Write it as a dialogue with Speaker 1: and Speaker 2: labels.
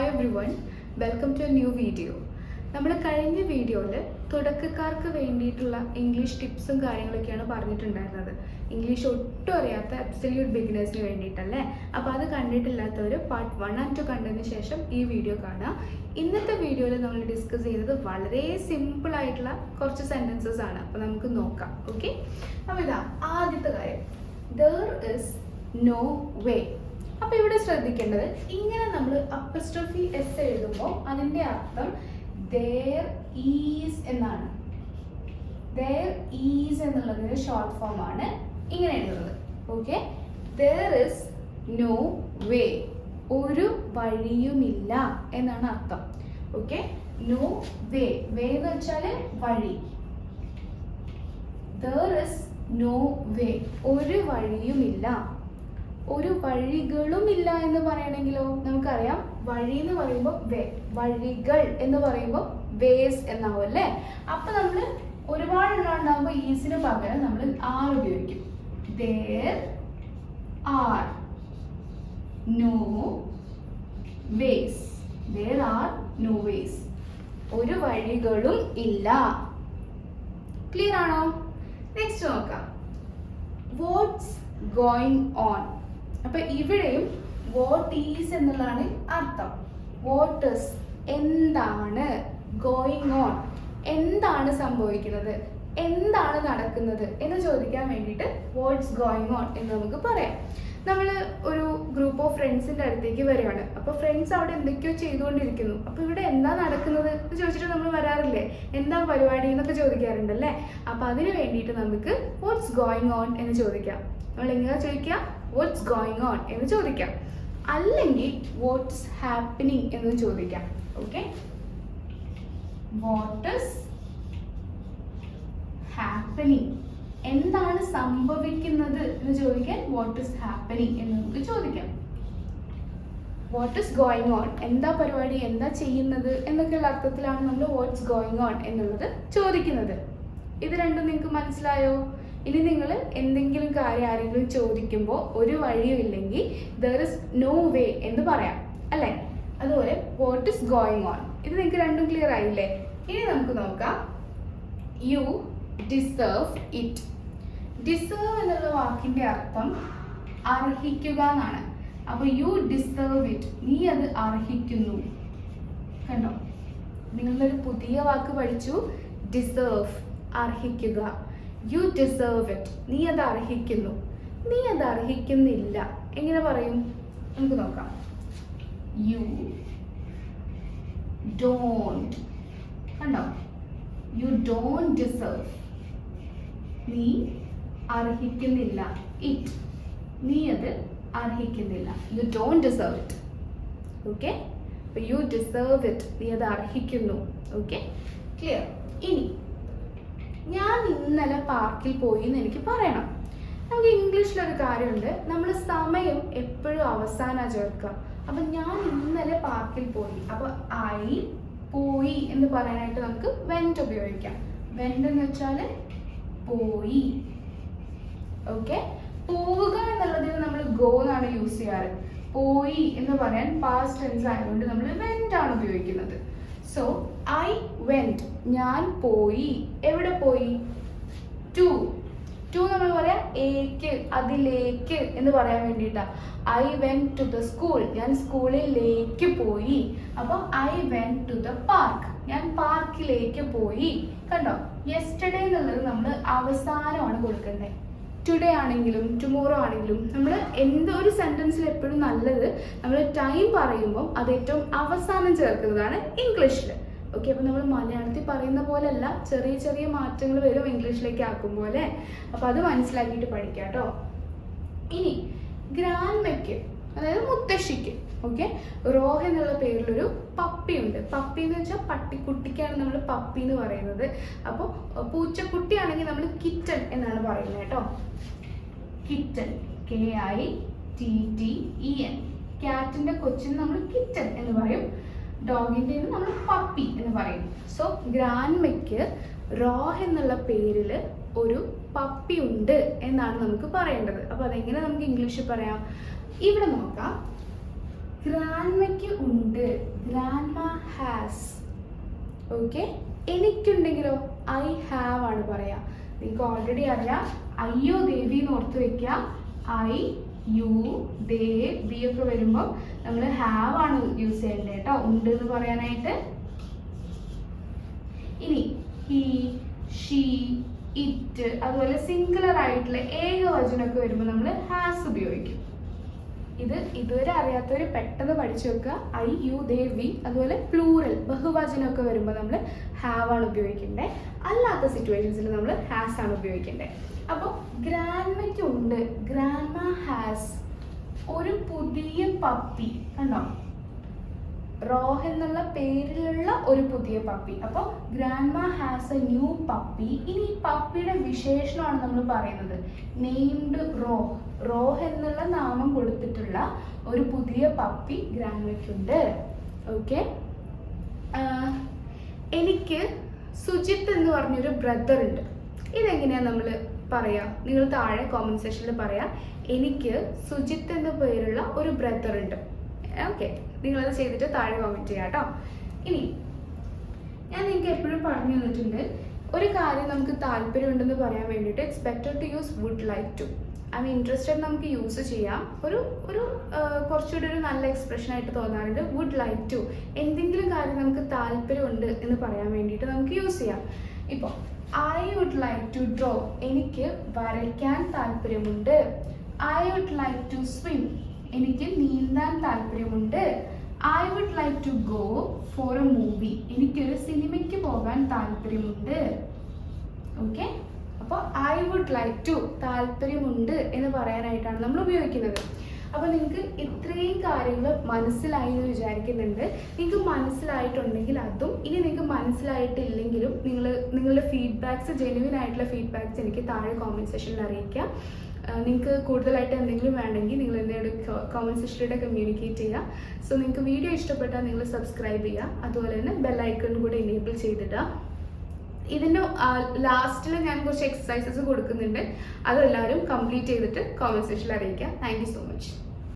Speaker 1: Hi everyone welcome to new video നമ്മൾ കഴിഞ്ഞ വീഡിയോയിൽ തുടക്കക്കാർക്ക് വേണ്ടിയിട്ടുള്ള ഇംഗ്ലീഷ് ടിപ്സും കാര്യങ്ങളൊക്കെയാണ് പറഞ്ഞിട്ടുണ്ടായിരുന്നത്. ഇംഗ്ലീഷ് ഒട്ടും അറിയാത്ത അബ്സല്യൂട്ട് ബിഗിനേഴ്സിന് വേണ്ടിയിട്ടല്ലേ? അപ്പോൾ അത് കണ്ടിട്ടില്ലാത്തവർ പാർട്ട് വൺ ആൻഡ് ടു കണ്ടതിന് ശേഷം ഈ വീഡിയോ കാണുക. ഇന്നത്തെ വീഡിയോയിൽ നമ്മൾ ഡിസ്കസ് ചെയ്യുന്നത് വളരെ സിമ്പിൾ ആയിട്ടുള്ള കുറച്ച് സെന്റൻസസ് ആണ്. അപ്പോൾ നമുക്ക് നോക്കാം ഓക്കെ അപ്പോൾ ഇതാ ആദ്യത്തെ കാര്യം. ദർ ഇസ് നോ വേ അപ്പൊ ഇവിടെ ശ്രദ്ധിക്കേണ്ടത് ഇങ്ങനെ നമ്മൾ അപ്പസ്ട്രോഫി എസ് എഴുതുമ്പോൾ അതിന്റെ അർത്ഥം ഈസ് എന്നാണ്. There ഈസ് എന്നുള്ളതിന്റെ ഷോർട്ട് ഫോം ആണ് ഇങ്ങനെ എഴുതുന്നത്. ഓക്കെ ഇസ് നോ വേ ഒരു വഴിയുമില്ല എന്നാണ് അർത്ഥം. ഓക്കെ നോ വേ വേ എന്ന് വെച്ചാൽ വഴി. ദർ ഇസ് നോ വേ ഒരു വഴിയുമില്ല. ഒരു വഴികളും ഇല്ല എന്ന് പറയണമെങ്കിലോ നമുക്കറിയാം. വഴി എന്ന് പറയുമ്പോൾ വേ വഴികൾ എന്ന് പറയുമ്പോൾ വേസ് എന്നാവും അല്ലേ? അപ്പൊ നമ്മൾ ഒരുപാട് എണ്ണം ഉണ്ടാകുമ്പോൾ ഈസിന് പകരം നമ്മൾ ആർ ഉപയോഗിക്കും. There are no ways there are no ways ഒരു വഴികളും ഇല്ല. ക്ലിയർ ആണോ? നെക്സ്റ്റ് നോക്കാം. വാട്ട്സ് ഗോയിങ് ഓൺ അപ്പൊ ഇവിടെയും വാട്ട് ഈസ് എന്നുള്ളതാണ് അർത്ഥം. വാട്ട് എന്താണ്? ഗോയിങ് ഓൺ എന്താണ് സംഭവിക്കുന്നത്? എന്താണ് നടക്കുന്നത് എന്ന് ചോദിക്കാൻ വേണ്ടിയിട്ട് വാട്ട്സ് ഗോയിങ് ഓൺ എന്ന് നമുക്ക് പറയാം. നമ്മൾ ഒരു ഗ്രൂപ്പ് ഓഫ് ഫ്രണ്ട്സിന്റെ അടുത്തേക്ക് വരികയാണ്. അപ്പോൾ ഫ്രണ്ട്സ് അവിടെ എന്തൊക്കെയോ ചെയ്തുകൊണ്ടിരിക്കുന്നു. അപ്പോൾ ഇവിടെ എന്താ നടക്കുന്നത് എന്ന് ചോദിച്ചിട്ട് നമ്മൾ വരാറില്ലേ? എന്താ പരിപാടി എന്നൊക്കെ ചോദിക്കാറുണ്ടല്ലേ അപ്പോൾ അതിന് വേണ്ടിയിട്ട് നമുക്ക് വാട്ട്സ് ഗോയിങ് ഓൺ എന്ന് ചോദിക്കാം. നമ്മൾ എങ്ങനെ ചോദിക്കാം വാട്ട്സ് ഗോയിങ് ഓൺ എന്ന് ചോദിക്കാം. അല്ലെങ്കിൽ വാട്ട്സ് ഹാപ്പനിങ് എന്ന് ചോദിക്കാം. ഓക്കെ വാട്ട് ഇസ് ഹാപ്പനിങ് എന്താണ് സംഭവിക്കുന്നത് എന്ന് ചോദിക്കാൻ വാട്ട് ഇസ് ഹാപ്പനിങ് എന്ന് നമുക്ക് ചോദിക്കാം. വാട്ട് ഇസ് ഗോയിങ് ഓൺ എന്താ പരിപാടി? എന്താ ചെയ്യുന്നത്? എന്നൊക്കെയുള്ള അർത്ഥത്തിലാണ് നമ്മൾ വാട്ട്സ് ഗോയിങ് ഓൺ എന്നുള്ളത് ചോദിക്കുന്നത്. ഇത് രണ്ടും നിങ്ങൾക്ക് മനസ്സിലായോ? ഇനി നിങ്ങൾ എന്തെങ്കിലും കാര്യം ആരെങ്കിലും ചോദിക്കുമ്പോൾ ഒരു വഴിയും ഇല്ലെങ്കിൽ ദർ ഇസ് നോ വേ എന്ന് പറയാം. അല്ലേ? അതുപോലെ വാട്ട് ഇസ് ഗോയിങ് ഓൺ ഇത് നിങ്ങൾക്ക് രണ്ടും ക്ലിയർ ആയില്ലേ? ഇനി നമുക്ക് നോക്കാം. യു ഡിസേർവ് ഇറ്റ് ഡിസേർവ് എന്നുള്ള വാക്കിന്റെ അർത്ഥം അർഹിക്കുക എന്നാണ്. അപ്പൊ യു ഡിസേർവ് ഇറ്റ് നീ അത് അർഹിക്കുന്നു. കണ്ടോ? നിങ്ങളൊരു പുതിയ വാക്ക് പഠിച്ചു. ഡിസേർവ് അർഹിക്കുക. യു ഡിസേർവ് ഇറ്റ് നീ അത് അർഹിക്കുന്നു. നീ അത് അർഹിക്കുന്നില്ല. എങ്ങനെ പറയും? നമുക്ക് നോക്കാം. യു ഡോണ്ട് കണ്ടോ? യു ഡോണ്ട് ഡിസേർവ് നീ അർഹിക്കുന്നില്ല. ഇറ്റ് നീ അത് അർഹിക്കുന്നില്ല. You don't deserve it okay you deserve it നീ അത് അർഹിക്കുന്നു. ഓക്കെ ക്ലിയർ ഇനി ഞാൻ ഇന്നലെ പാർക്കിൽ പോയി എന്ന് എനിക്ക് പറയണം. നമുക്ക് ഇംഗ്ലീഷിലൊരു കാര്യമുണ്ട്. നമ്മൾ സമയം എപ്പോഴും അവസാനമാണ് ചേർക്കുക. അപ്പം ഞാൻ ഇന്നലെ പാർക്കിൽ പോയി. അപ്പോൾ ഐ പോയി എന്ന് പറയാനായിട്ട് നമുക്ക് വെന്റ് ഉപയോഗിക്കാം. വെന്റ് എന്ന് വെച്ചാൽ പോയി. ഓക്കെ പോവുക എന്നുള്ളതിന് നമ്മൾ ഗോ എന്നാണ് യൂസ് ചെയ്യാറ്. പോയി എന്ന് പറയാൻ പാസ്റ്റ് ടെൻസ് ആയതുകൊണ്ട് നമ്മൾ വെന്റ് ആണ് ഉപയോഗിക്കുന്നത്. സോ ഐ വെന്റ് ഞാൻ പോയി. എവിടെ പോയി? ടു ടു നമ്മൾ പറയാം ഏക്ക് അതിലേക്ക് എന്ന് പറയാൻ വേണ്ടിയിട്ടാണ് I went to the school ഞാൻ സ്കൂളിലേക്ക് പോയി. അപ്പോൾ I went to the park ഞാൻ പാർക്കിലേക്ക് പോയി. കണ്ടോ? യെസ്റ്റർഡേ എന്നുള്ളത് നമ്മൾ അവസാനമാണ് കൊടുക്കേണ്ടത് ടുഡേ ആണെങ്കിലും ടുമോറോ ആണെങ്കിലും നമ്മൾ എന്തൊരു സെന്റൻസിൽ എപ്പോഴും നല്ലത് നമ്മൾ ടൈം പറയുമ്പോൾ അത് ഏറ്റവും അവസാനം ചേർക്കുന്നതാണ് ഇംഗ്ലീഷിൽ ഓക്കെ അപ്പോൾ നമ്മൾ മലയാളത്തിൽ പറയുന്ന പോലെയല്ല ചെറിയ ചെറിയ മാറ്റങ്ങൾ വരും ഇംഗ്ലീഷിലേക്ക് ആക്കും പോലെ അപ്പോൾ അത് മനസ്സിലാക്കിയിട്ട് പഠിക്കാം കേട്ടോ. ഇനി ഗ്രാൻമയ്ക്ക് അതായത് മുത്തശ്ശിക്ക് ഓക്കെ റോഹ് എന്നുള്ള പേരിലൊരു പപ്പി ഉണ്ട് പപ്പി എന്ന് വെച്ചാൽ പട്ടിക്കുട്ടിക്കാണ് നമ്മൾ പപ്പി എന്ന് പറയുന്നത്. അപ്പോൾ പൂച്ചക്കുട്ടിയാണെങ്കിൽ നമ്മൾ കിറ്റൺ എന്നാണ് പറയുന്നത് കേട്ടോ. Kitten K I T T E N ക്യാറ്റിന്റെ കൊച്ചിന് നമ്മൾ കിറ്റൺ എന്ന് പറയും. ഡോഗിന്റെ നമ്മൾ പപ്പി എന്ന് പറയും. സോ ഗ്രാൻമയ്ക്ക് റോഹ് എന്നുള്ള പേരിൽ ഒരു പപ്പി ഉണ്ട് എന്നാണ് നമുക്ക് പറയേണ്ടത്. അപ്പോൾ അതെങ്ങനെ നമുക്ക് ഇംഗ്ലീഷിൽ പറയാം? ഇവിടെ നോക്കാം. ഗ്രാൻമയ്ക്ക് ഉണ്ട്. ഗ്രാൻമ ഹാസ് ഓക്കെ എനിക്കുണ്ടെങ്കിലോ? ഐ ഹാവ് ആണ് പറയാ. നിങ്ങൾക്ക് ഓൾറെഡി അറിയാം. അയ്യോ ദേവി എന്ന് ഓർത്ത് വെക്കുക ഐ യു ദേ ബി ഒക്കെ വരുമ്പോൾ നമ്മൾ ഹാവ് ആണ് യൂസ് ചെയ്യേണ്ടത് കേട്ടോ. ഉണ്ട് എന്ന് പറയാനായിട്ട്. ഇനി ഹി ഷീ ഇറ്റ് അതുപോലെ സിംഗുലർ ആയിട്ടുള്ള ഏകവചനമൊക്കെ വരുമ്പോൾ നമ്മൾ ഹാസ് ഉപയോഗിക്കും. ഇത് ഇതുവരെ അറിയാത്തവർ പെട്ടെന്ന് പഠിച്ചു വെക്കുക. ഐ യു ദേ വി അതുപോലെ പ്ലൂറൽ ബഹുവചനമൊക്കെ വരുമ്പോൾ നമ്മൾ ഹാവ് ആണ് ഉപയോഗിക്കേണ്ടത് അല്ലാത്ത സിറ്റുവേഷൻസിൽ നമ്മൾ ഹാസ് ആണ് ഉപയോഗിക്കേണ്ടത് അപ്പോൾ ഗ്രാൻമയ്ക്ക് ഉണ്ട്. ഗ്രാൻഡ്മ ഹാസ് ഒരു പുതിയ പപ്പി കണ്ടോ? റോഹ് എന്നുള്ള പേരിലുള്ള ഒരു പുതിയ പപ്പി. അപ്പോൾ grandma has a new puppy. ഇനി ഈ പപ്പിയുടെ വിശേഷണമാണ് നമ്മൾ പറയുന്നത്. നെയ്മഡ് റോഹ്. റോഹ് എന്നുള്ള നാമം കൊടുത്തിട്ടുള്ള ഒരു പുതിയ പപ്പി ഗ്രാൻഡ്മയ്ക്കുണ്ട്. ഓക്കെ? എനിക്ക് സുജിത്ത് എന്ന് പറഞ്ഞൊരു ബ്രദർ ഉണ്ട് ഇതെങ്ങനെയാണ് നമ്മൾ പറയാ? നിങ്ങൾ താഴെ കോമന്റ് സെക്ഷനിൽ പറയാം. എനിക്ക് സുജിത്ത് എന്ന പേരുള്ള ഒരു ബ്രദർ ഉണ്ട് ഓക്കെ? നിങ്ങളത് ചെയ്തിട്ട് താഴെ കോമെന്റ് ചെയ്യാം കേട്ടോ. ഇനി ഞാൻ നിങ്ങൾക്ക് എപ്പോഴും പറഞ്ഞു തന്നിട്ടുണ്ട് ഒരു കാര്യം നമുക്ക് താല്പര്യമുണ്ടെന്ന് പറയാൻ വേണ്ടിയിട്ട് better to use would like to I mean interested നമുക്ക് യൂസ് ചെയ്യാം. ഒരു ഒരു കുറച്ചുകൂടി ഒരു നല്ല എക്സ്പ്രഷൻ ആയിട്ട് തോന്നാറുണ്ട് വുഡ് ലൈക്ക് ടു എന്തെങ്കിലും കാര്യം നമുക്ക് താല്പര്യമുണ്ട് എന്ന് പറയാൻ വേണ്ടിയിട്ട് നമുക്ക് യൂസ് ചെയ്യാം. ഇപ്പോൾ I would like to draw എനിക്ക് വരയ്ക്കാൻ താല്പര്യമുണ്ട്. I would like to swim എനിക്ക് നീന്താൻ താല്പര്യമുണ്ട്. I would like to go for a movie എനിക്കൊരു സിനിമയ്ക്ക് പോകാൻ താല്പര്യമുണ്ട്. ഓക്കെ അപ്പോൾ ഐ വുഡ് ലൈക്ക് ടു താല്പര്യമുണ്ട് എന്ന് പറയാനായിട്ടാണ് നമ്മൾ ഉപയോഗിക്കുന്നത്. അപ്പോൾ നിങ്ങൾക്ക് ഇത്രയും കാര്യങ്ങൾ മനസ്സിലായി എന്ന് വിചാരിക്കുന്നുണ്ട്. നിങ്ങൾക്ക് മനസ്സിലായിട്ടുണ്ടെങ്കിൽ അതും ഇനി നിങ്ങൾക്ക് മനസ്സിലായിട്ടില്ലെങ്കിലും നിങ്ങൾ നിങ്ങളുടെ ഫീഡ്ബാക്ക്സ് ജെനുവിൻ ആയിട്ടുള്ള ഫീഡ്ബാക്ക്സ് എനിക്ക് താഴെ കോമെന്റ് സെക്ഷനിൽ അറിയിക്കാം. നിങ്ങൾക്ക് കൂടുതലായിട്ട് എന്തെങ്കിലും വേണമെങ്കിൽ നിങ്ങൾ എന്നോട് കോമന്റ് സെക്ഷനിലൂടെ കമ്മ്യൂണിക്കേറ്റ് ചെയ്യുക. സോ നിങ്ങൾക്ക് വീഡിയോ ഇഷ്ടപ്പെട്ടാൽ നിങ്ങൾ സബ്സ്ക്രൈബ് ചെയ്യുക. അതുപോലെ തന്നെ ബെല്ലൈക്കൺ കൂടെ എനേബിൾ ചെയ്തിടുക. ഇതിന്റെ ലാസ്റ്റിൽ ഞാൻ കുറച്ച് എക്സസൈസസ് കൊടുക്കുന്നുണ്ട്. അതെല്ലാവരും കംപ്ലീറ്റ് ചെയ്തിട്ട് കോമന്റ് സെക്ഷനിൽ അറിയിക്കുക. Thank so much